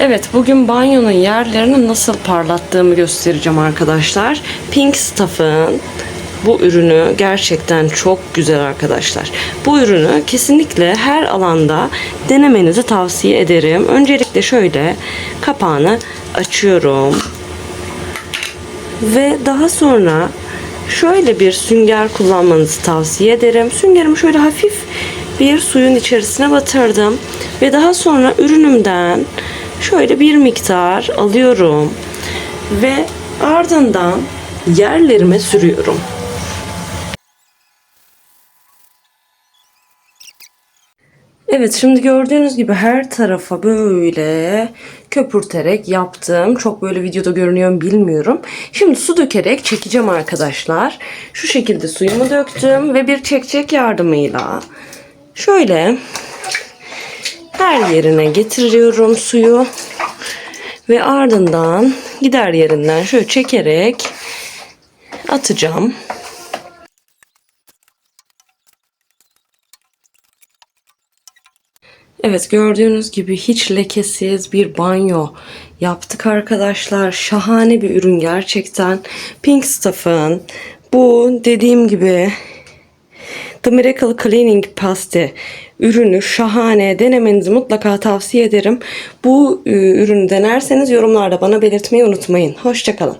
Evet bugün banyonun yerlerini nasıl parlattığımı göstereceğim arkadaşlar. Pink Stuff'ın bu ürünü gerçekten çok güzel arkadaşlar. Bu ürünü kesinlikle her alanda denemenizi tavsiye ederim. Öncelikle şöyle kapağını açıyorum. Ve daha sonra şöyle bir sünger kullanmanızı tavsiye ederim. Süngerimi şöyle hafif bir suyun içerisine batırdım. Ve daha sonra ürünümden şöyle bir miktar alıyorum. Ve ardından yerlerime sürüyorum. Evet şimdi gördüğünüz gibi her tarafa böyle köpürterek yaptım. Çok böyle videoda görünüyor mu bilmiyorum. Şimdi su dökerek çekeceğim arkadaşlar. Şu şekilde suyumu döktüm ve bir çekçek yardımıyla şöyle her yerine getiriyorum suyu. Ve ardından gider yerinden şöyle çekerek atacağım. Evet gördüğünüz gibi hiç lekesiz bir banyo yaptık arkadaşlar. Şahane bir ürün gerçekten. Pink Stuff'ın bu dediğim gibi The Miracle Cleaning Paste ürünü şahane. Denemenizi mutlaka tavsiye ederim. Bu e, ürünü denerseniz yorumlarda bana belirtmeyi unutmayın. Hoşçakalın.